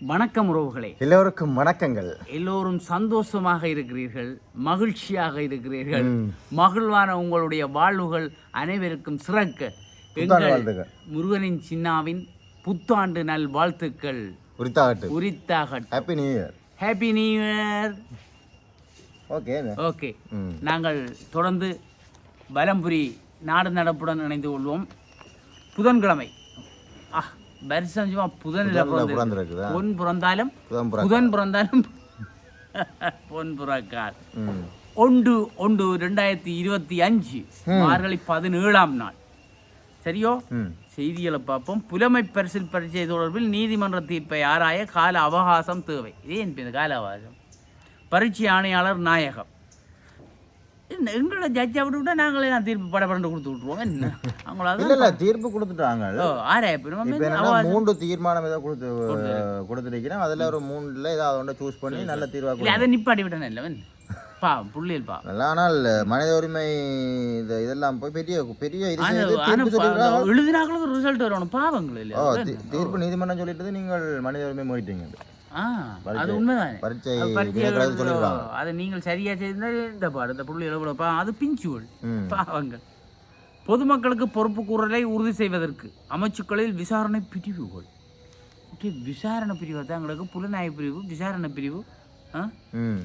வணக்கம் உறவுகளே. எல்லோருக்கும் வணக்கங்கள். எல்லோரும் சந்தோஷமாக இருக்கிறீர்கள் மகிழ்ச்சியாக இருக்கிறீர்கள். மகிழ்வான உங்களுடைய வாழ்வுகள் அனைவருக்கும் சிறக்க. எங்கள். முருகனின் சின்னாவின் புத்தாண்டு நல் வாழ்த்துக்கள். உரித்தாகட்டு உரித்தாக happy new year happy new year okay okay நாங்கள் தொடர்ந்து பலம்புரி நாடு நடப்புடன் இணைந்து கொள்வோம். புதன்கிழமை. ஆ வருஷம் சும்மா புதனில் பிறந்திருக்குதா? பொன் பிறந்தாலும் புதன் புறா புதன் பிறந்தாலும் பொன் பிறக்கார். ஒன்று ஒன்று ரெண்டாயிரத்தி இருபத்தி அஞ்சு மார்கழி பதினேழாம் நாள். சரியோ? செய்திகளை பார்ப்போம். புலமை பரிசில் பரீட்சை தொடர்பில் நீதிமன்ற தீர்ப்பை ஆராய கால அவகாசம் தேவை. இதே என்பது கால அவகாசம். பரீட்சை ஆணையாளர் நாயகம். என்ன, எங்களை ஜட்ஜை விட்டு நாங்களே நான் தீர்ப்பு படப்படண்டு கொடுத்து விட்ருவோம் என்ன? அவங்களாவது இல்ல இல்ல தீர்ப்பு கொடுத்துட்டாங்க இப்போ என்னன்னா மூன்று தீர்மானம் ஏதோ கொடுத்து கொடுத்துருக்கிறேன் அதுல ஒரு மூணுல ஏதாவது ஒன்றை சூஸ் பண்ணி நல்ல தீர்வா இல்லை கொடுங்க. அதை நிப்பாட்டி விட்டேன் இல்லவன் பா புள்ளியல் பா. ஆனால் மனித உரிமை இது இதெல்லாம் போய் பெரிய பெரிய எழுதினாக்களுக்கு ரிசல்ட் வரணும் பாவங்கள் இல்லையா? தீர்ப்பு நீதிமன்றம் சொல்லிட்டு நீங்கள் மனித உரிமை மோதிட்டீங்க ஆ அது உண்மைதானே. பரீட்சை அது நீங்கள் சரியா செய்திருந்தால் இந்த பாடு இந்த புள்ளி எழுபடப்பா அது பிஞ்சுகள் ம். பாவங்கள். பொதுமக்களுக்கு பொறுப்பு கூறலை உறுதி செய்வதற்கு. அமைச்சுக்களில் விசாரணை பிரிவுகள். ஓகே, விசாரணை பிரிவு தான் எங்களுக்கு புலனாய்வு பிரிவு விசாரணை பிரிவு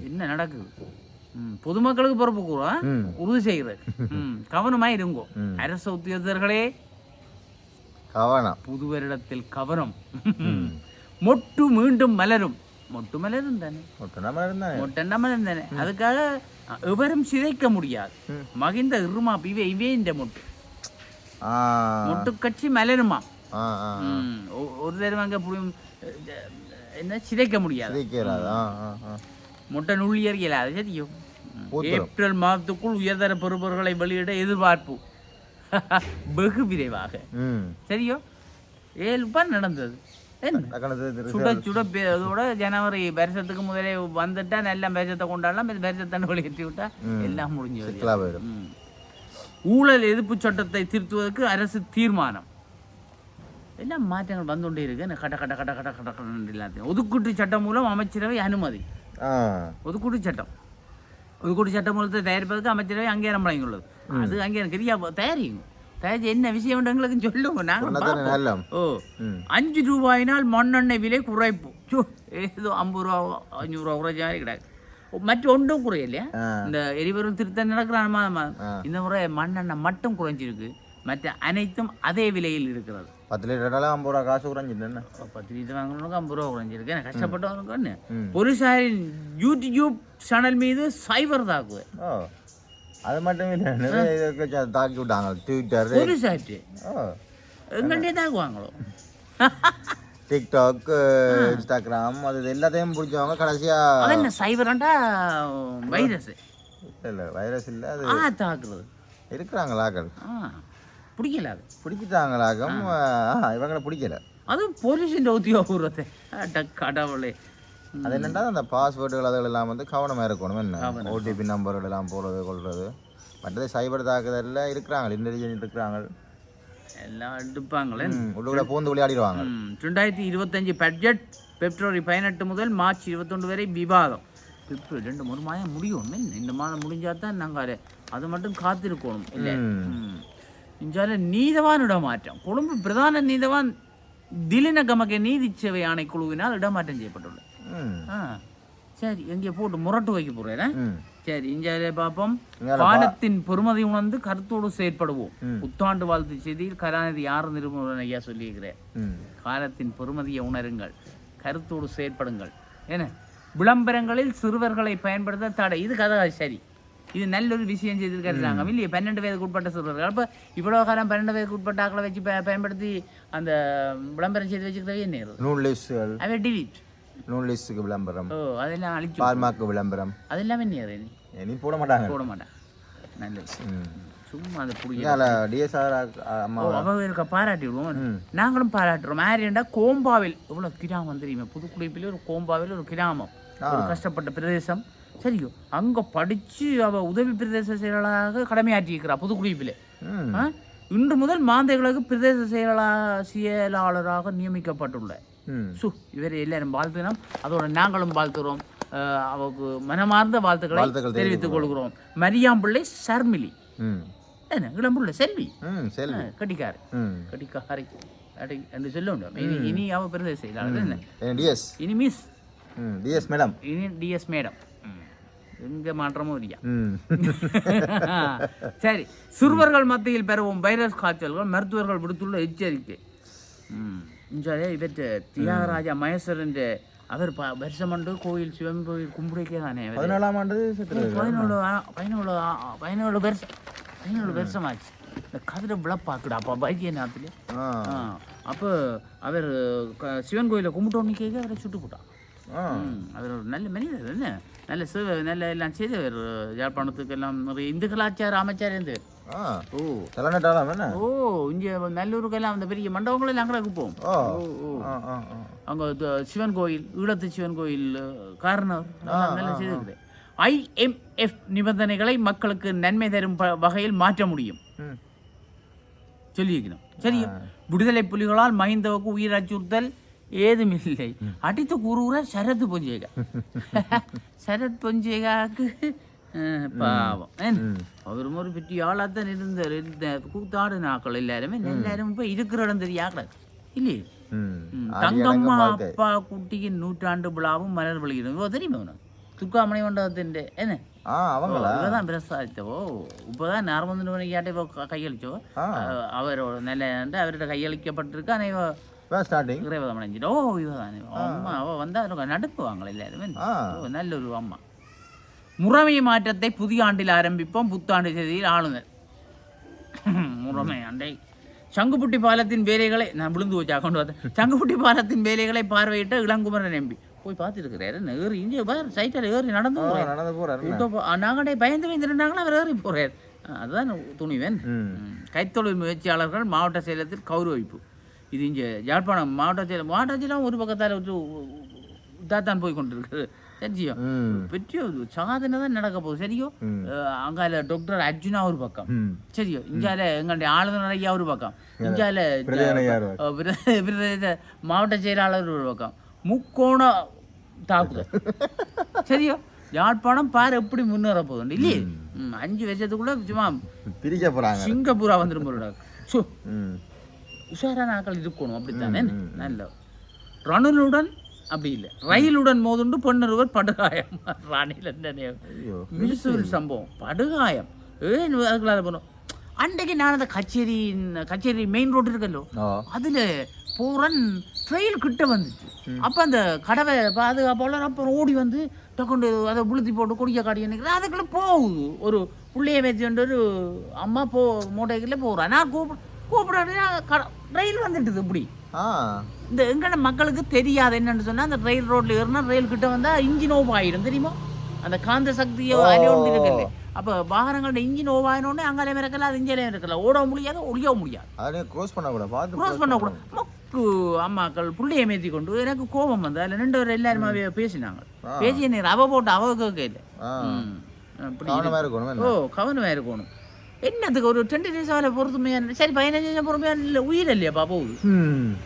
என்ன நடக்குது? பொதுமக்களுக்கு பொறுப்பு கூற ம். உறுதி செய்கிறது கவனமா இருங்கோ. அரசு உத்தியோகத்தர்களே கவனம். புது வருடத்தில் கவனம். மொட்டு மீண்டும் மலரும். மொட்டு மலரும் தானே? ஒட்டு நம்ம இருந்தானே மொட்டை மலரும் தானே அதுக்காக எவரும் சிதைக்க முடியாது. மகிந்த இருமா இவே இவே இந்த மொட்டு. மொட்டு கட்சி மலருமா? ஒரு தடவை அங்கே என்ன சிதைக்க முடியாது. முட்டை நுள்ளியர் இயலாது சரியோ. ஏப்ரல் மாதத்துக்குள் உயர்தர பெறுபவர்களை வெளியிட எதிர்பார்ப்பு. வெகு விரைவாக. சரியோ? ஏழுப்பா நடந்தது. சுட சுட அதோட ஜனவரி வருஷத்துக்கு முதலே வந்துட்டா நல்ல வருஷத்தை கொண்டாடலாம். இது வருஷத்தை வெளியேற்றி விட்டா எல்லாம் முடிஞ்சு. ஊழல் எதிர்ப்பு சட்டத்தை திருத்துவதற்கு அரசு தீர்மானம். எல்லாம் மாற்றங்கள் வந்துகொண்டே இருக்கு. என்ன கட கட கட கட கட கடன்னு எல்லாத்தையும். ஒதுக்கீட்டு சட்டம் மூலம் அமைச்சரவை அனுமதி. ஒதுக்கீட்டு சட்டம். ஒதுக்கீட்டு சட்டம் மூலத்தை தயாரிப்பதற்கு அமைச்சரவை அங்கீகாரம் வழங்கியுள்ளது. அது அங்கீகாரம். சரியா தயாரிங்க. தயாரிச்சு என்ன விஷயம் எங்களுக்கு? சொல்லுங்க நாங்கள் ஓ அஞ்சு ரூபாயினால் மண்ணெண்ணெய் விலை குறைப்பு. ஏதோ ஐம்பது ரூபா அஞ்சூறு ரூபா குறைஞ்ச மாதிரி கிடையாது மற்ற ஒன்றும் குறையலையா. இந்த எரிபொருள் திருத்தம் நடக்கிறான் ஆ. இந்த முறை மண்ணெண்ணெய் மட்டும் குறைஞ்சிருக்கு. மற்ற அனைத்தும் அதே விலையில் இருக்கிறது. பத்து லிட்டர்லாம் ஐம்பது ரூபா காசு குறைஞ்சிட்டு என்ன? பத்து லிட்டர் வாங்கணுக்கு ஐம்பது ரூபா குறைஞ்சிருக்கு. எனக்கு கஷ்டப்பட்டவனுக்கு. போலீசாரின் யூடியூப் சேனல் மீது சைபர் தாக்குவேன். அது மட்டும் இல்லை நிறைய தாக்கி விட்டாங்க. ட்விட்டர் ஓ. எங்கள்கிட்டே தாக்குவாங்களோ டிக்டாக் இன்ஸ்டாகிராம் அது எல்லாத்தையும் பிடிச்சவங்க கடைசியா அது என்ன சைபர்ண்டா வைரஸ் இல்லை வைரஸ் இல்லை அது ஆ தாக்குறது. இருக்கிறாங்களாக்கள் பிடிக்கல அது. பிடிச்சிட்டாங்களாக்கம் இவங்களை பிடிக்கல. அது போலீஸின் உத்தியோகத்தை அட கடவுளே. அது என்னன்னா அந்த பாஸ்வேர்டுகள் அதுகள் எல்லாம் வந்து கவனமாக இருக்கணும். என்ன? ஓடிபி நம்பர்கள் எல்லாம் போடுறது கொள்வது மற்றது சைபர் தாக்குதலில் இருக்கிறாங்க இன்டெலிஜென்ட் இருக்கிறாங்க. எல்லாம் எடுப்பாங்களே உள்ளுக்குள்ள பூந்து விளையாடிடுவாங்க. ரெண்டாயிரத்தி இருபத்தஞ்சு பட்ஜெட் பிப்ரவரி பதினெட்டு முதல் மார்ச் இருபத்தொன்று வரை விவாதம். பிப்ரவரி ரெண்டு மூணு மாதம் முடியும்? இந்த மாதம் முடிஞ்சா தான் நாங்கள் அதை மட்டும் காத்திருக்கணும் இல்லை. இஞ்சால நீதவான் இடமாற்றம். கொழும்பு பிரதான நீதவான் திலின கமக நீதி சேவை ஆணைக்குழுவினால் இடமாற்றம் செய்யப்பட்டுள்ளது. ஆ. சரி எங்கே போட்டு முரட்டு வைக்க போறேன். சரி இஞ்சாலே பார்ப்போம். காலத்தின் பெருமதி உணர்ந்து கருத்தோடு செயற்படுவோம். புத்தாண்டு வாழ்த்து செய்தியில் கருணாநிதி யார் நிருபர் ஐயா சொல்லியிருக்கிறேன். காலத்தின் பெருமதியை உணருங்கள். கருத்தோடு செயற்படுங்கள். என்ன விளம்பரங்களில் சிறுவர்களை பயன்படுத்த தடை. இது கதை சரி. இது நல்ல ஒரு விஷயம் செய்திருக்காரு நாங்கள் இல்லையே பன்னெண்டு வயதுக்கு உட்பட்ட சிறுவர்கள். அப்போ இவ்வளோ காலம் பன்னெண்டு வயதுக்கு உட்பட்ட ஆக்களை வச்சு பயன்படுத்தி அந்த விளம்பரம் செய்து வச்சுக்கிறதே லிஸ்ட்டுகள் அவை டிலீட் நூல் லிஸ்ட்டுக்கு விளம்பரம். ஓ அதெல்லாம் அழிச்சு பார்மாக்கு விளம்பரம். அதெல்லாம் என்ன இனி. போட மாட்டாங்க. போட மாட்டேன் நல்லது. ம். சும்மா அதை பிடிக்கும் இங்கால டிஎஸ்ஆர் அம்மா அவங்க இருக்க பாராட்டி விடுவோம் ம். நாங்களும் பாராட்டுறோம். ஆரியண்டா கோம்பாவில் எவ்வளோ கிராமம் தெரியுமா? புதுக்குடிப்பில் ஒரு கோம்பாவில் ஒரு கிராமம். ஒரு கஷ்டப்பட்ட பிரதேசம். சரியோ அங்கே படித்து அவ உதவி பிரதேச செயலாளராக கடமையாற்றியிருக்கிறா புதுக்குடிப்பில்? இன்று முதல் மாந்தைகளுக்கு பிரதேச செயலா செயலாளராக நியமிக்கப்பட்டுள்ள. சு இவரை எல்லாரும் வாழ்த்தினோம் அதோட நாங்களும் வாழ்த்துறோம். அஹ் அவருக்கு மனமார்ந்த வாழ்த்துக்களை தெரிவித்துக் கொள்கிறோம். மரியாம்பிள்ளை சர்மிலி ம். என்ன இளம்புள்ள செல்வி? கட்டிக்காரு. கட்டிக்காரி. என்று சொல்ல இனி அவ பெருதை செய்யலாம் இனி மிஸ். DS madam. இனி டிஎஸ் மேடம். எங்க மாற்றமும் இல்லையா? சரி. சிறுவர்கள் மத்தியில் பெறவும் வைரஸ் காய்ச்சல்கள் மருத்துவர்கள் விடுத்துள்ள எச்சரிக்கை. இவற்ற தியாகராஜா மகேஸ்வரன் அவர் வருஷமண்டு கோயில் சிவன் கோயில் கும்பிடைக்கே தானே அவர் பதினாலாம் ஆண்டு பதினேழு பதினேழு பதினேழு வருஷம் பதினேழு வருஷமாச்சு. இந்த கதிரை விழப்பாக்குடா அப்போ வைத்திய நேரத்தில் அப்போ அவர் சிவன் கோயிலை கும்பிட்டோன்னு கேட்க அவரை சுட்டு போட்டான். அவர் ஒரு நல்ல மனிதர் என்ன? நல்ல சிவ நல்ல எல்லாம் செய்தவர். யாழ்ப்பாணத்துக்கு எல்லாம் நிறைய இந்து கலாச்சார அமைச்சர் இருந்தவர் ஓ ஓ இங்கே நல்லூருக்கெல்லாம் அந்த பெரிய மண்டபங்கள் எல்லாம் அங்கே போவோம் ஓ அங்கே சிவன் கோயில் ஈழத்து சிவன் கோயில் காரணம் நல்லா செய்திருக்குது. ஐஎம்எஃப் நிபந்தனைகளை மக்களுக்கு நன்மை தரும் வகையில் மாற்ற முடியும். சொல்லியிருக்கணும். சரி விடுதலை புலிகளால் மஹிந்தவுக்கு உயிர் அச்சுறுத்தல். ஏதுமில்லை. அடித்து கூறுகிற சரத் பொஞ்சேகா. சரத் பொஞ்சேகாவுக்கு அஹ், பாவம்? அவரும் ஒரு பெரிய ஆளாத்தான் இருந்தார். இருந்த கூத்தாடு நாக்கள் எல்லாருமே. எல்லாரும் இப்போ இருக்கிற இடம் தெரியாத. இல்லையே? தங்கம்மா அப்பா குட்டியின் நூற்றாண்டு விழாவும் மலர் ஓ தெரியுமா உனக்கு துர்காமணி மண்டபத்தின் என்ன? இவதான் பிரசாதித்தவோ இப்போதான் நார்மந்து மணிக்கு யாட்டை இப்போ கையளிச்சோ அவரோட நிலை அவர்கிட்ட கையளிக்கப்பட்டிருக்கு. ஆனால் ஸ்டார்டிங் இறைவதம் அடைஞ்சிட்டு ஓ இவதான் அம்மா அவ வந்தா அவருக்கு நடுக்குவாங்களே எல்லாருமே ஆ ஓ, நல்ல ஒரு அம்மா முறைமை மாற்றத்தை புதிய ஆண்டில் ஆரம்பிப்போம் புத்தாண்டு செய்தியில் ஆளுநர் முறைமை ஆண்டை சங்குப்புட்டி பாலத்தின் வேலைகளை நான் விழுந்து வச்சா கொண்டு வந்தேன் சங்குப்புட்டி பாலத்தின் வேலைகளை பார்வையிட்ட இளங்குமரன் எம்பி போய் பார்த்துருக்கிறாரு ஏறி இங்கே பார் சைட்டில் ஏறி நடந்து. நடந்து போறாரு விட்டோ போ- நாங்களே பயந்து பயந்துருந்தாங்களா அவர் ஏறி போறார் அதுதான் துணிவன். கைத்தொழில் முயற்சியாளர்கள் மாவட்ட செயலகத்தில் கௌரவிப்பு இது இங்கே யாழ்ப்பாணம் மாவட்ட செயலம் மாவட்ட செயலம் ஒரு பக்கத்தால் விட்டு இதாத்தான் போய் கொண்டிருக்கு சரிச்சியோ ம். பெரிய ஒரு சாதனை தான் நடக்க போகுது. சரியோ? அங்கால டாக்டர் அர்ஜுனா ஒரு பக்கம். சரியோ? இங்கால எங்களுடைய ஆளுநர் ஐயா ஒரு பக்கம். இங்கால ஒரு மாவட்ட செயலாளர் ஒரு பக்கம். முக்கோண தாக்குதல். சரியோ? யாழ்ப்பாணம் பாரு எப்படி முன்னேற போகுது இல்லையே? அஞ்சு வருஷத்துக்குள்ள சும்மா சிங்கப்பூரா வந்துடும் போல சு ம் உஷாரான ஆக்கள் இருக்கணும் அப்படித்தானே நல்ல ரணிலுடன் அப்படி இல்லை. ரயிலுடன் மோதுண்டு பொன்னொருவர் படுகாயம். ராணியில் ஐயோ மினிசுவல் சம்பவம். படுகாயம். ஏன் அதுக்குள்ள போனோம்? அன்றைக்கு நான் அந்த கச்சேரி கச்சேரி மெயின் ரோடு இருக்கல்லோ அதுல போறன் ட்ரெயில் கிட்ட வந்துச்சு. அப்ப அந்த கடவை பாதுகாப்பாளர் அப்புறம் ஓடி வந்து டக்குண்டு அதை புளுத்தி போட்டு குடிக்க காடி நினைக்கிறேன் அதுக்குள்ள போகுது. ஒரு புள்ளைய வச்சுட்டு ஒரு அம்மா போ மூட்டைக்குள்ள போகிறா நான் கூப்பிட கூப்பிட ரயில் வந்துட்டுது இப்படி. இந்த எங்கட மக்களுக்கு தெரியாது என்னன்னு சொன்னா அந்த ரயில் ரோட்ல ஏறினா ரயில் கிட்ட வந்தா இன்ஜின் ஓவ் ஆயிடும் தெரியுமா? அந்த காந்த சக்தியோ அலையோண்டு இருக்குல்ல அப்ப வாகனங்களோட இன்ஜின் ஓவ் ஆயினோடனே அங்காலே இருக்கலாம் அது இங்கே இருக்கலாம் ஓட முடியாது ஒழியவும் முடியாது. பண்ணக்கூடாது பார்த்து க்ரோஸ் பண்ணக்கூடாது. மக்கு அம்மாக்கள் புள்ளைய மேத்தி கொண்டு எனக்கு கோபம் வந்து அதில் ரெண்டு பேர் எல்லாருமே பேசினாங்க. பேசி என்ன அவ போட்டு அவ கேட்கல. ஓ கவனமாக இருக்கணும். என்னத்துக்கு ஒரு டுவெண்ட்டி டேஸ் ஆகல பொறுத்துமையா சரி பதினஞ்சு நிமிஷம் பொறுமையா இல்லை உயிர் இல்லையாப்பா போகுது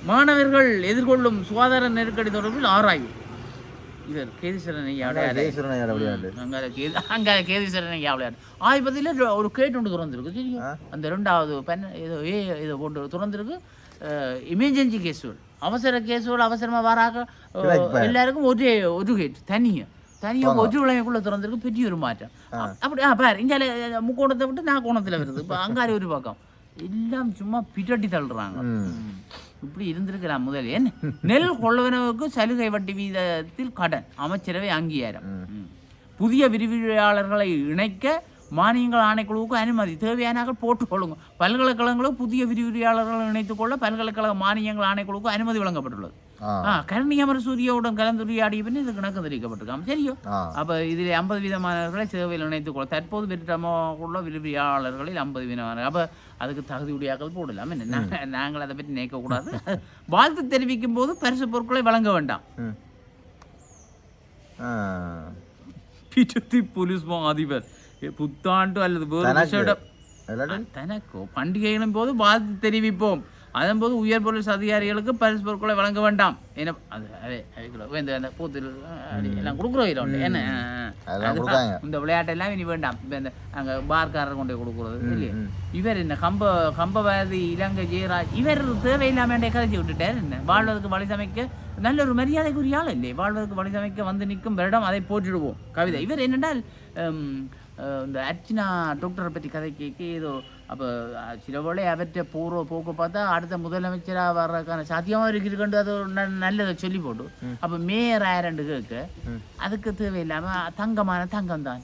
மாணவர்கள் எதிர்கொள்ளும் சுகாதார நெருக்கடி தொடர்பில் ஆராய்வு. இவர் கேதீஸ்வரன் ஐயா விளையாடு அங்கே கேது அங்கே கேதீஸ்வரன் ஐயா விளையாடு ஆய்பதியில் ஒரு கேட் ஒன்று திறந்திருக்கு தெரியும். அந்த ரெண்டாவது பெண் ஏதோ ஏ இதை போட்டு திறந்திருக்கு. எமர்ஜென்சி கேஸுகள் அவசர கேஸுகள் அவசரமாக வராக எல்லாருக்கும் ஒரே ஒரு கேட் தனியாக தனியாக ஒரு விளையக்குள்ளே திறந்திருக்கு பெரிய ஒரு மாற்றம் அப்படி ஆ பாரு இங்கே முக்கோணத்தை விட்டு நான் கோணத்தில் வருது இப்போ அங்காரி ஒரு பக்கம் எல்லாம் சும்மா பிட்டட்டி தள்ளுறாங்க. இப்படி இருந்திருக்கலாம் முதல் ஏன் நெல் கொள்ளவனவுக்கு சலுகை வட்டி வீதத்தில் கடன் அமைச்சரவை அங்கீகாரம். புதிய விரிவுரையாளர்களை இணைக்க மானியங்கள் ஆணைக்குழுவுக்கு அனுமதி தேவையானாக்கள் போட்டுக்கொள்ளுங்க பல்கலைக்கழகங்களும் புதிய விரிவுரையாளர்களை இணைத்துக் கொள்ள பல்கலைக்கழக மானியங்கள் ஆணைக்குழுவுக்கு அனுமதி வழங்கப்பட்டுள்ளது கருணி அமர சூரியாவுடன் கலந்துரையாடிய பின் இது கணக்கு தெரிவிக்கப்பட்டிருக்காம் சரியோ அப்போ இதில் ஐம்பது வீதமானவர்களை சேவையில் இணைத்துக் கொள்ள தற்போது பெற்றமுள்ள விரிவியாளர்களில் ஐம்பது வீதமானவர் அப்போ அதுக்கு தகுதியுடையாக்கள் போடலாம். என்ன? நாங்க- நாங்கள் அதை பற்றி நினைக்கக்கூடாது. வாழ்த்து தெரிவிக்கும் போது பரிசு பொருட்களை வழங்க வேண்டாம். பிச்சுத்தி போலீஸ் அதிபர் புத்தாண்டு அல்லது தனக்கு. பண்டிகைகளின் போது வாழ்த்து தெரிவிப்போம். அதன்போது உயர் போலீஸ் அதிகாரிகளுக்கு பரிசு பொருட்களை வழங்க வேண்டாம். என அது அதே இந்த அந்த பூத்தில் எல்லாம் கொடுக்குறோம். என்ன. இந்த விளையாட்டெல்லாம் இனி வேண்டாம். இப்போ இந்த அங்கே பார்க்காரர் கொண்டு கொடுக்குறது இல்லையா? இவர் என்ன கம்ப கம்பவாதி இலங்கை ஜெயராஜ் இவர் தேவையில்லாம கதைச்சு விட்டுட்டார் என்ன? வாழ்வதற்கு வழி சமைக்க நல்ல ஒரு மரியாதைக்குரிய ஆள் இல்லை வாழ்வதற்கு வழி சமைக்க வந்து நிற்கும் வருடம் அதை போற்றிடுவோம். கவிதை. இவர் அஹ், இந்த அர்ச்சனா டாக்டரை பற்றி கதை கேட்க ஏதோ அப்போ சில வேளை அவற்றை பூர்வ போக்கு பார்த்தா அடுத்த முதலமைச்சராக வர்றதுக்கான சாத்தியமாக இருக்குன்னு அது ஒரு நல்லதை சொல்லி போட்டு அப்போ மேயர் ஆயிரண்டு கேட்க அதுக்கு தேவையில்லாமல் தங்கமான தங்கம் தான்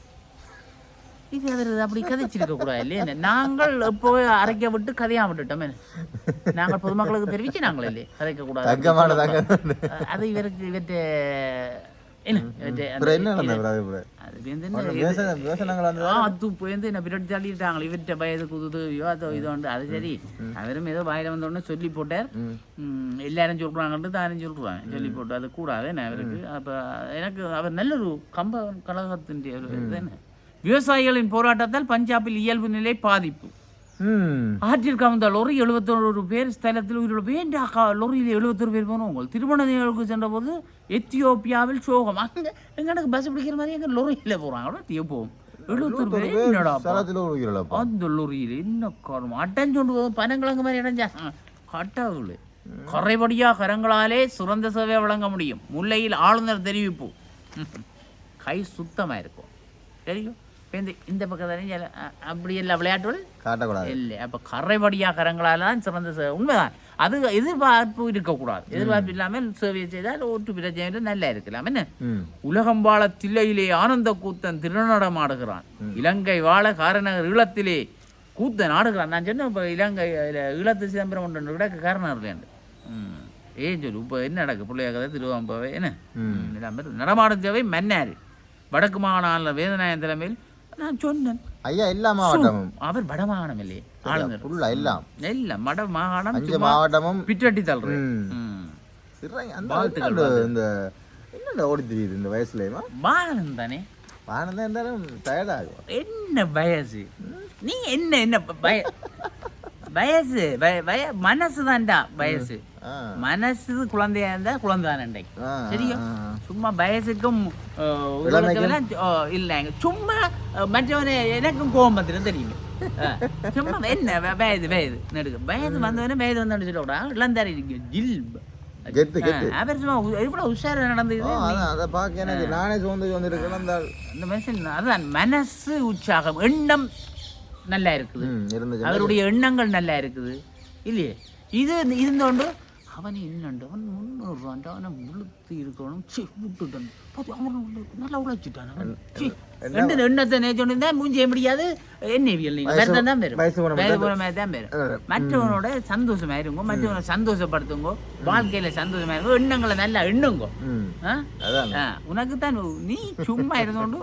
இது அதில் அப்படி கதைச்சிருக்க கூடாது இல்லையே நாங்கள் இப்போ அரைக்க விட்டு கதையா விட்டுட்டோமே நாங்கள் பொதுமக்களுக்கு தெரிவிச்சு நாங்கள் இல்லையே கதைக்க கூடாது அது இவருக்கு இவற்ற அது அந்த என்ன பின்னாடி தள்ளிட்டாங்க இவற்ற வயது குதுது ஐயோ அதோ இதோண்டு அது சரி. அவரும் ஏதோ வாயில வந்தோடனே சொல்லி போட்டார். எல்லாரும் சொல்றாங்கன்ட்டு தானும் சொல்றாங்க. சொல்லி போட்டு அது கூடாது என்ன அவருக்கு. அப்ப எனக்கு அவர் நல்ல ஒரு கம்ப கழகத்தின் விவசாயிகளின் போராட்டத்தால் பஞ்சாபில் இயல்பு நிலை பாதிப்பு. ம். ஆற்றில் கவிழ்ந்த லொரி எழுபத்தொரு பேர் ஸ்தலத்தில் உயிரிழப்பு ஏன் லொரியில் எழுபத்தொரு பேர் போனவங்க. திருமண நிகழ்வுக்கு சென்றபோது எத்தியோப்பியாவில் சோகம். அங்கே எங்களுக்கு பஸ் பிடிக்கிற மாதிரி எங்க லொரியில் போகிறாங்களோ தியோப்போம் எழுபத்தொரு பேர் என்னடா அந்த லொரியில் என்ன காரணம்? அடைஞ்சொண்டு போகும் பனங்கிழங்கு மாதிரி அடைஞ்சா. கட்டவுள் கரைபடியா கரங்களாலே சுரந்த சேவை வழங்க முடியும். முல்லையில் ஆளுநர் தெரிவிப்பு. கை சுத்தமாக இருக்கும். தெரியும்? இப்ப இந்த இந்த பக்கத்தாலே அப்படி எல்லா விளையாட்டுகள் காட்டக்கூடாது. இல்லை. அப்போ கரைபடியா கரங்களால் தான் சிறந்த உண்மைதான். அது எதிர்பார்ப்பு இருக்கக்கூடாது. எதிர்பார்ப்பு இல்லாமல் சேவை செய்தால் ஒட்டு பிரச்சனை நல்லா இருக்கலாம். என்ன? உலகம் வாழ தில்லையிலே ஆனந்த கூத்தன் திருநடமாடுகிறான் இலங்கை வாழ காரநகர் ஈழத்திலே கூத்தன் ஆடுகிறான். நான் சொன்னேன் இப்போ இலங்கை ஈழத்து சிதம்பரம் ஒன்று கூட காரணம் இல்லையாண்டு ஏன் சொல்லு இப்போ என்ன நடக்கு? பிள்ளைய கதை திருவாம்பாவை என்ன? நடமாடும் சேவை மன்னார். வடக்கு மாகாண வேதநாயகன் தலைமையில் நான் சொன்னேன். ஐயா எல்லா மாவட்டமும். அவர் வடமாகாணம் இல்லையே ஆளுநர். ஃபுல்லா எல்லாம். இல்ல மட மாகாணம் அஞ்சு மாவட்டமும். இறாங்க. அந்த வாழ்த்துக்கள் இந்த என்னடா ஓடி தெரியுது இந்த வயசுலயுமா வாகனம் தானே? வானதான் இருந்தாலும் டயர்ட் ஆகும் என்ன வயசு? நீ என்ன என்ன ப- வய வயசு வய- மனசு தான்டா வயசு. மனசு குழந்தையா இருந்தா குழந்தை சரியா. சும்மா வயசுக்கும் இல்லைங்க சும்மா மற்றவனே எனக்கும் கோபம் வந்துடும் தெரியுமே சும்மா என்ன வயது வயது நடுக்கு வயது வந்தவனே வயது வந்தவனு சொல்லக்கூடா இளந்தாரி ஜில் அவர் சும்மா எவ்வளவு உஷாரா நடந்தது அதை பார்க்க எனக்கு நானே சோர்ந்து வந்து இருக்கேன் அந்த ஆள். அந்த மனுஷன் அதான் மனசு உற்சாகம் எண்ணம் நல்லா இருக்குது அவருடைய எண்ணங்கள் நல்லா இருக்குது இல்லையே இது இருந்தோண்டு அவனை இன்னண்டு அவன் முன்னூறு ரூபாண்ட அவனை விழுத்து இருக்கணும் சி விட்டுட்டான். பார்த்து அவன் உள்ள- நல்லா உழைச்சிட்டான் ரெண்டு எண்ணத்தை நேச்சோன்னு இருந்தால் மூஞ்சி முடியாது. என்னவியல் நீங்கள் வேறு தான் போன வேறு போன மாதிரி தான் வரும் மற்றவனோட சந்தோஷமா இருங்க மற்றவனை சந்தோஷப்படுத்துங்க வாழ்க்கையில சந்தோஷமா இருங்க எண்ணங்களை நல்லா எண்ணுங்க. உனக்கு தான் நீ சும்மா இருந்தோண்டு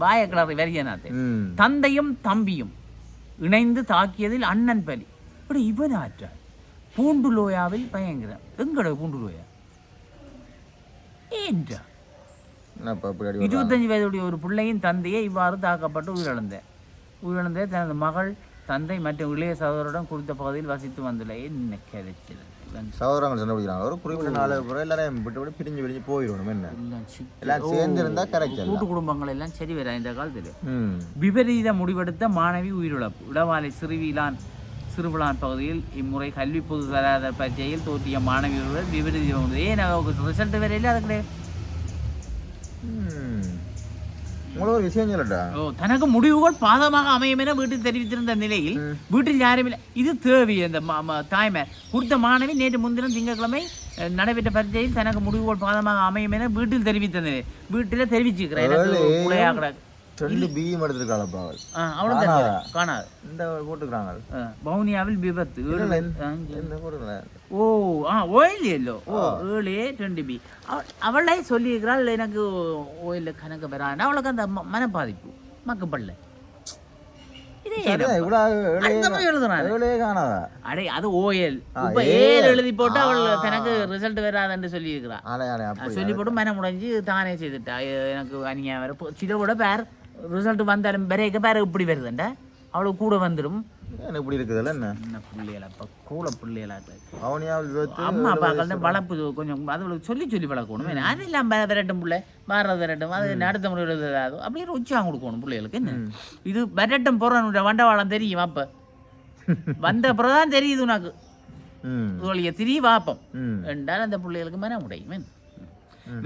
பாய கிளறி வரியனாத்தே ம். தந்தையும் தம்பியும் இணைந்து தாக்கியதில் அண்ணன் பலி. இப்படி இவன் ஆற்றார் பூண்டுலோயாவில் பயங்கரம். எங்கட ஏன்றா என்னப்பா இப்படி அடி இருபத்தஞ்சு வயதுடைய ஒரு பிள்ளையின் தந்தையை இவ்வாறு தாக்கப்பட்டு உயிரிழந்த உயிரிழந்த தனது மகள் தந்தை மற்றும் இளைய சகோதரருடன் குறித்த பகுதியில் வசித்து வந்துள்ள என்ன கிடைச்சது சகோதரங்கள் சண்டை பிடிக்கிறாங்க. ஒரு குறிப்பிட்ட நாள் பிறகு எல்லாரையும் விட்டு விட்டு பிரிஞ்சு பிரிஞ்சு போயிடணும். என்ன? எல்லாம் சேர்ந்து இருந்தா கரெக்ட் கூட்டு குடும்பங்கள் எல்லாம் சரி வர இந்த காலத்தில். விபரீத முடிவெடுத்த மாணவி உயிரிழப்பு. இடவாலை சிறுவிலான் சிறுவிலான் பகுதியில் இம்முறை கல்வி பொது தராத பரீட்சையில் தோற்றிய மாணவி ஒருவர் விபரீதம் வந்தது. ஏன் ரிசல்ட் வரையில அது கிடையாது ம். உங்களுக்கு ஒரு விஷயம் சொல்லட்டா? ஓ தனக்கு முடிவுகள் பாதமாக அமையும் என வீட்டில் தெரிவித்திருந்த நிலையில் வீட்டில் யாரும் இல்லை. இது தேவை அந்த தாய்மார். கொடுத்த மாணவி நேற்று முன்தினம் திங்கட்கிழமை நடைபெற்ற பரீட்சையில் தனக்கு முடிவுகள் பாதமாக அமையும் என வீட்டில் தெரிவித்த நிலையில் வீட்டில் கிடக்கு. ரெண்டு பிஇம் எடுத்திருக்காளப்பா அவள் தெரியாது. காணாது. இந்த போட்டுக்கிறாங்க. அஹ், வவுனியாவில் விபத்து. இல்ல, ஆ, இந்த போட்டுக்கிறேன் ஓ ஓ ஏழு டுவெண்ட்டி பி. அவளே சொல்லியிருக்கிறாள் எனக்கு ஓயில் கணக்கு வரான்னு அவளுக்கு அந்த ம- மனப்பாதிப்பு. மக்கப்படல எழுதி போட்டு அவள் தனக்கு ரிசல்ட் வராதுன்னு ஆளே அப்படி சொல்லி போட்டு மனம் முடிஞ்சு தானே செய்துட்டா. எனக்கு அநியாயம் பேர் ரிசல்ட் வந்தாலும் பிறகு பேர் இப்படி வருதுண்டா? அவளுக்கு கூட வந்துடும் ஏன் இப்படி இருக்குதுல்ல என்ன? என்ன பிள்ளைகளா இப்போ கூட பிள்ளைகளா விபத்து அம்மா அப்பாக்கள் வளர்ப்பு கொஞ்சம் அதுகளுக்கு சொல்லி சொல்லி வளர்க்கணும். அது இல்லாம விரட்டும் பிள்ளை. வாரது விரட்டும். அது அடுத்த முறை எழுதாது அப்படியே உற்சாகம் கொடுக்கணும் பிள்ளைகளுக்கு என்ன? இது விரட்டும் போகிற வண்டவாளம் தெரியும் அப்ப. வந்த அப்புறம் தான் தெரியுது உனக்கு. தோழிய திரி வாப்பம் என்றால் அந்த பிள்ளைகளுக்கு மன முடியும்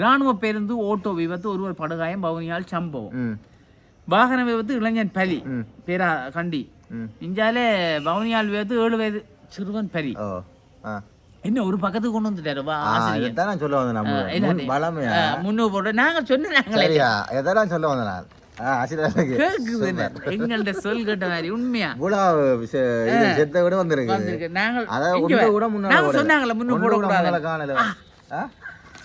இராணுவ பேருந்து ஓட்டோ விபத்து ஒருவர் படுகாயம் பவுனியால் சம்பவம். வாகன விபத்து இளைஞன் பலி. பேரா கண்டி. இஞ்சாலே பவுனியால் விபத்து ஏழு வயது சிறுவன் பலி. என்ன ஒரு பக்கத்துக்கு கொண்டு வந்துட்டாரு வா நான் சொல்ல வந்தேன் பலமையா முன்னு போட்டு நாங்க சொன்ன நாங்களே. சரியா எதெல்லாம் சொல்ல வந்தேன் நான்? எங்கள்ட்ட சொல் கேட்ட மாதிரி உண்மையா? செத்த விட வந்திருக்கு. நாங்கள். கூட ஓடல. சொன்னாங்கல்ல முன்னு போடக்கூடாது?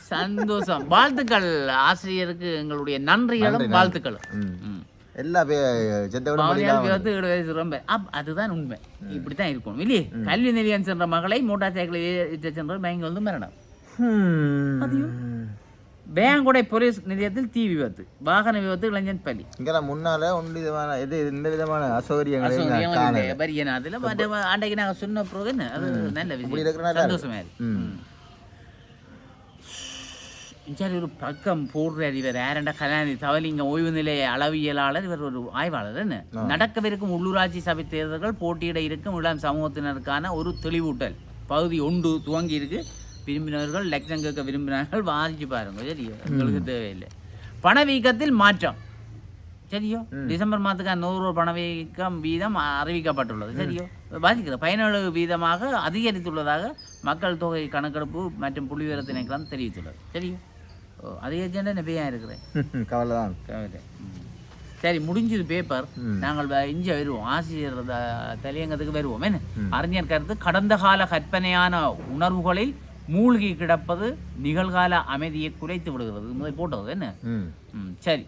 சந்தோஷம். வாழ்த்துக்கள் ஆசிரியருக்கு எங்களுடைய நன்றிகளும் வாழ்த்துக்களும். எல்லா ரொம்ப. அதுதான் உண்மை. இப்படித்தான் இருக்கணும் இல்லையே? கல்வி நிலையம் சென்ற மகளை மோட்டார் சைக்கிளில் ஏற்றி சென்ற மயங்கி வந்து மரணம். வேங்கொடை போலீஸ் நிலையத்தில் தீ விபத்து வாகன விபத்து இளைஞன் பலி. இங்கெல்லாம் முன்னால ஒன்று விதமான இது இந்த விதமான காணல. பரியனாதுல அன்றைக்கு நாங்கள் சொன்ன பிறகு அது நல்ல விஷயம். சந்தோஷமா இருக்கு. ம் சரி ஒரு பக்கம் போடுறார் இவர். யாரண்டா கலாநிதி தவலிங்க ஓய்வு நிலைய அளவியலாளர் இவர் ஒரு ஆய்வாளர் என்ன? நடக்கவிருக்கும் உள்ளூராட்சி சபை தேர்தல்கள் போட்டியிட இருக்கும் இளம் சமூகத்தினருக்கான ஒரு தெளிவூட்டல். பகுதி ஒன்று துவங்கி இருக்கு. விரும்பினவர்கள் லட்சம் கேட்க விரும்பினார்கள். வாதிச்சு பாருங்க சரியோ? எங்களுக்கு தேவையில்லை. பணவீக்கத்தில் மாற்றம். சரியோ? டிசம்பர் மாதத்துக்கு நூறு ரூபாய் பணவீக்கம் வீதம் அறிவிக்கப்பட்டுள்ளது. சரியோ? பாதிக்கிறது. பதினேழு வீதமாக அதிகரித்துள்ளதாக மக்கள் தொகை கணக்கெடுப்பு மற்றும் புள்ளி திணைக்களம் தெரிவித்துள்ளது. சரியோ? ஓ அதிகரிச்சா நிறையா இருக்கிறேன் கவலை தான் கவிதை ம். சரி முடிஞ்சது பேப்பர். நாங்கள் இங்க வருவோம் ஆசிரியர் தலையங்கத்துக்கு வருவோம். என்ன? அறிஞர் கருத்து கடந்த கால கற்பனையான உணர்வுகளில் மூழ்கி கிடப்பது நிகழ்கால அமைதியை குறைத்து விடுகிறது. முதல் போட்டது என்ன? சரி.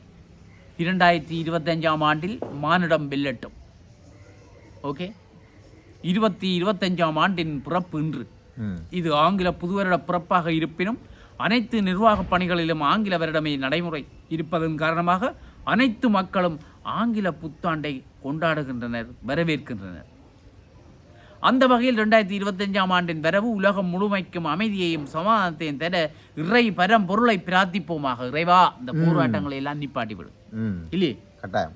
இரண்டாயிரத்தி இருபத்தஞ்சாம் ஆண்டில் மானிடம் வெல்லட்டும். ஓகே? இருபத்தி இருபத்தஞ்சாம் ஆண்டின் பிறப்பு இன்று. இது ஆங்கில புதுவருட பிறப்பாக இருப்பினும் அனைத்து நிர்வாகப் பணிகளிலும் ஆங்கில வருடமே நடைமுறை இருப்பதன் காரணமாக அனைத்து மக்களும் ஆங்கில புத்தாண்டை கொண்டாடுகின்றனர் வரவேற்கின்றனர். அந்த வகையில் ரெண்டாயிரத்தி இருபத்தஞ்சாம் ஆண்டின் வரவு உலகம் முழுமைக்கும் அமைதியையும் சமாதானத்தையும் தர இறை பரம்பொருளை பிரார்த்திப்போமாக. இறைவா இந்த போராட்டங்களை எல்லாம் நிப்பாட்டிவிடும் இல்லையே? கட்டாயம்.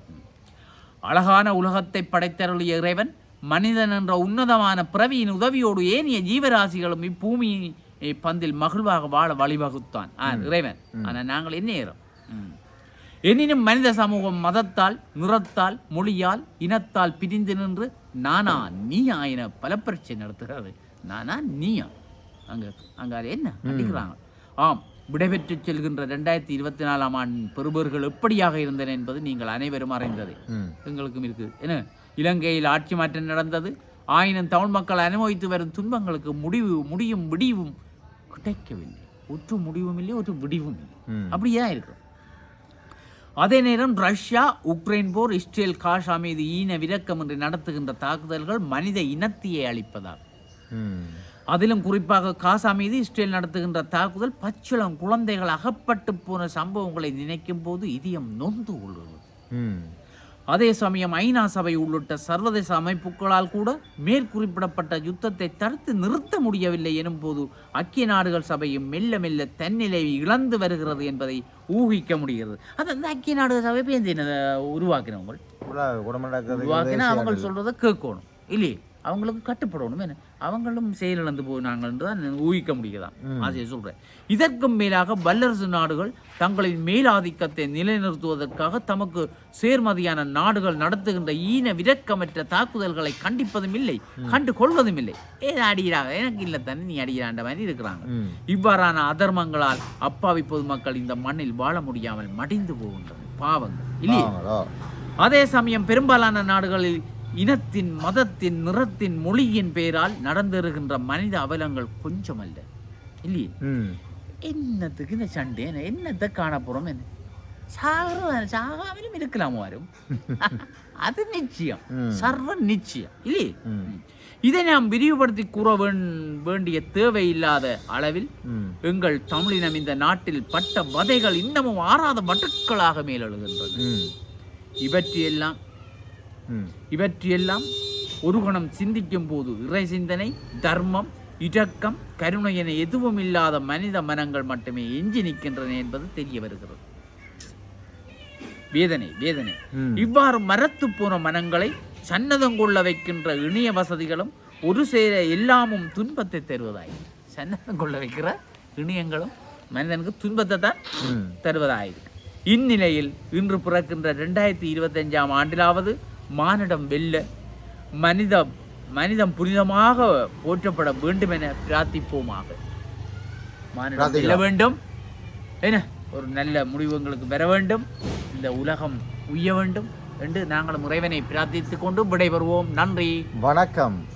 அழகான உலகத்தை படைத்தருளிய இறைவன் மனிதன் என்ற உன்னதமான பிறவியின் உதவியோடு ஏனைய ஜீவராசிகளும் இப்பூமி பந்தில் மகிழ்வாக வாழ வழிவகுத்தான் ஆ, இறைவன் ஆனால் நாங்கள் என்ன எனினும் மனித சமூகம் மதத்தால் நிறத்தால் மொழியால் இனத்தால் பிரிந்து நின்று நானா நீயா என பல பரீட்சை நடத்துகிறது நானா நீயா அங்க அங்க என்ன அடிக்கிறாங்க ஆம் விடைபெற்று செல்கின்ற ரெண்டாயிரத்தி இருபத்தி நாலாம் ஆண்டின் பெறுபர்கள் எப்படியாக இருந்தன என்பது நீங்கள் அனைவரும் அறிந்தது எங்களுக்கும் இருக்குது என்ன இலங்கையில் ஆட்சி மாற்றம் நடந்தது ஆயினும் தமிழ் மக்கள் அனுபவித்து வரும் துன்பங்களுக்கு முடிவு முடியும் விடிவும் கிடைக்கவில்லை. ஒற்று முடிவும் இல்லை ஒற்று விடிவும் இல்லை ம். அப்படியே தான் இருக்கு அதே நேரம் ரஷ்யா உக்ரைன் போர் இஸ்ரேல் காஷா மீது ஈன விரக்கம் என்று நடத்துகின்ற தாக்குதல்கள் மனித இனத்தையே அழிப்பதாகும் ம். அதிலும் குறிப்பாக காசா மீது இஸ்ரேல் நடத்துகின்ற தாக்குதல் பச்சிளம் குழந்தைகள் அகப்பட்டு போன சம்பவங்களை நினைக்கும் போது இதயம் நொந்து கொள்கிறது அதே சமயம் ஐநா சபை உள்ளிட்ட சர்வதேச அமைப்புகளால் கூட மேற்குறிப்பிடப்பட்ட யுத்தத்தை தடுத்து நிறுத்த முடியவில்லை எனும் போது ஐக்கிய நாடுகள் சபையும் மெல்ல மெல்ல தன்னிலை இழந்து வருகிறது என்பதை ஊகிக்க முடிகிறது. அது அந்த ஐக்கிய நாடுகள் சபை உருவாக்கினவங்க உருவாக்கினா அவங்க சொல்றதை கேட்கணும் இல்லையே? அவங்களுக்கு கட்டுப்படணும் என்ன? அவங்களும் செயலிழந்து போனாங்க என்று தான் ஊகிக்க முடியுதான் ஆசையை சொல்றேன். இதற்கும் மேலாக வல்லரசு நாடுகள் தங்களின் மேலாதிக்கத்தை நிலைநிறுத்துவதற்காக தமக்கு சேர்மதியான நாடுகள் நடத்துகின்ற ஈன விரக்கமற்ற தாக்குதல்களை கண்டிப்பதும் இல்லை கண்டு கொள்வதும் இல்லை. ஏதோ அடிக்கிறாங்க. எனக்கு இல்லை தானே நீ அடிக்கிறாண்ட மாதிரி இருக்கிறாங்க. இவ்வாறான அதர்மங்களால் அப்பாவி பொதுமக்கள் இந்த மண்ணில் வாழ முடியாமல் மடிந்து போகின்றனர். பாவங்கள். இல்லையே? அதே சமயம் பெரும்பாலான நாடுகளில் இனத்தின் மதத்தின் நிறத்தின் மொழியின் பெயரால் நடந்திருக்கின்ற மனித அவலங்கள் கொஞ்சமல்ல. இல்லையே? ம். என்னத்துக்கு இந்த சண்டை? என்ன என்னத்தை காண போறோம் என்ன? சாகிறது சாகாமலும் இருக்கலாம் வரும் அது நிச்சயம். ம். சர்வ நிச்சயம். இல்லையே? இதை நாம் விரிவுபடுத்தி கூற வேண்- வேண்டிய தேவை இல்லாத அளவில் எங்கள் தமிழினம் இந்த நாட்டில் பட்ட வதைகள் இன்னமும் ஆறாத வட்டுக்களாக மேலெழுகின்றன. ம். இவற்றையெல்லாம் இவற்றையெல்லாம் ஒரு கணம் சிந்திக்கும் போது இறை சிந்தனை தர்மம் இரக்கம் கருணை என எதுவும் இல்லாத மனித மனங்கள் மட்டுமே எஞ்சி நிற்கின்றன என்பது தெரிய வருகிறது வேதனை வேதனை. இவ்வாறு மரத்து போன மனங்களை சன்னதம் கொள்ள வைக்கின்ற இணைய வசதிகளும் ஒரு சேர எல்லாமும் துன்பத்தை தருவதாய் சன்னதம் கொள்ள வைக்கிற இணையங்களும் மனிதனுக்கு துன்பத்தை தான். தருவதாயிருக்கு இந்நிலையில் இன்று பிறக்கின்ற ரெண்டாயிரத்தி இருபத்தஞ்சாம் ஆண்டிலாவது மானிடம் வெல்ல மனித மனிதம் புனிதமாக போற்றப்பட வேண்டும் என பிரார்த்திப்போமாக. மானிடம் வெல்ல. வேண்டும். என்ன? ஒரு நல்ல முடிவு எங்களுக்கு பெற வேண்டும். இந்த உலகம் உய்ய வேண்டும் என்று நாங்கள் இறைவனை பிரார்த்தித்துக் கொண்டு விடைபெறுவோம். நன்றி. வணக்கம்.